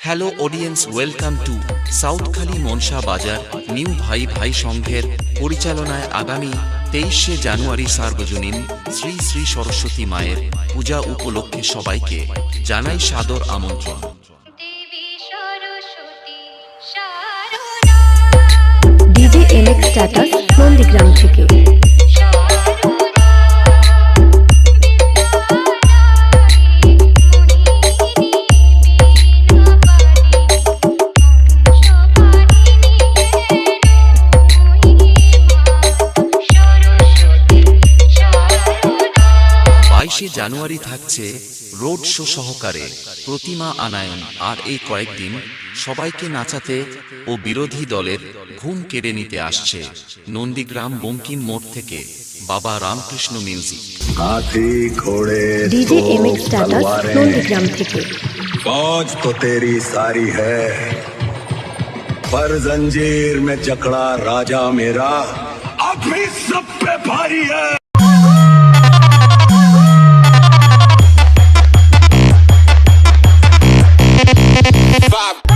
Hello audience welcome to Southkhali Mansa Bazar new ভাই ভাই সংঘের পরিচালনায় আগামী তেইশে জানুয়ারি সার্বজনীন শ্রী শ্রী সরস্বতী মায়ের পূজা উপলক্ষে সবাইকে জানাই সাদর আমন্ত্রণ নন্দীগ্রাম থেকে। বাইশে জানুয়ারি থাকছে রোড শো সহকারে প্রতিমা আনায়ন আর এই কয়েকদিন সবাইকে নাচাতে ও বিরোধী দলের ঘুম কেড়ে নিতে আসছে নন্দীগ্রাম বঙ্কিম মোড় থেকে বাবা রামকৃষ্ণ মিউজিক हाथी घोड़े ডিজে तोप, এমএক্স স্ট্যাটাস तलवारें, নন্দীগ্রাম থেকে फौज तो तेरी सारी है पर जंजीर में जकड़ा राजा मेरा अब भी सब पे भारी है vibe.